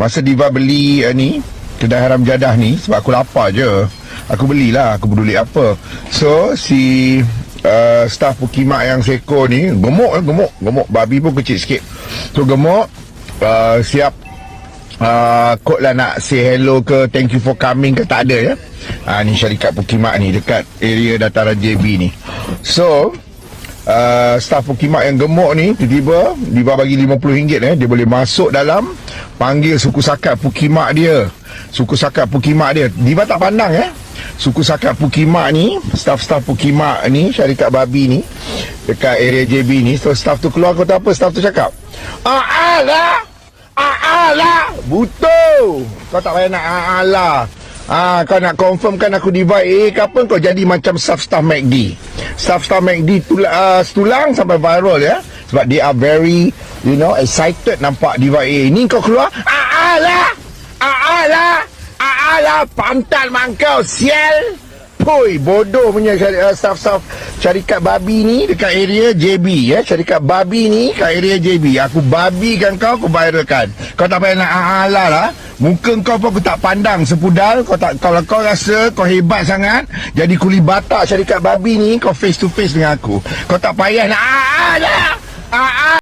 Masa Diva beli uh, ni Kedai haram jadah ni Sebab aku lapar je. Aku belilah Aku peduli apa. So si uh, Staff Pukimak yang seko ni Gemuk eh gemuk Gemuk. Babi pun kecil sikit. So gemuk uh, Siap uh, Kod lah nak say hello ke Thank you for coming ke Tak ada ya. Uh, Ni syarikat Pukimak ni Dekat area dataran JB ni. So uh, Staff Pukimak yang gemuk ni Tiba-tiba Diva bagi RM50 eh. Dia boleh masuk dalam Panggil suku sakat Pukimak dia. Suku sakat Pukimak dia. Diva tak pandang eh? Suku sakat Pukimak ni Staff-staff Pukimak ni Syarikat babi ni Dekat area JB ni So staff tu keluar Kau tahu apa staff tu cakap? Ah Ah lah Butuh! Kau tak payah nak ah lah Ah, kau nak confirmkan aku divide ke apa kau jadi macam staff-staff MACD. Staff-staff MACD tulang, uh, tulang sampai viral ya. Sebab they are very, you know, excited nampak divide A. Ni kau keluar, ah lah, ah lah, ah lah, pantal mangkau, sial. Pui, bodoh punya uh, staff-staff syarikat babi ni dekat area JB ya. Syarikat babi ni kat area JB. Aku babikan kau, aku viralkan. Kau tak payah nak ala lah. Muka kau pun aku tak pandang sepudal. Kau tak kalau kau rasa kau hebat sangat, jadi kuli batak syarikat babi ni, kau face to face dengan aku. Kau tak payah nak ala. Ah,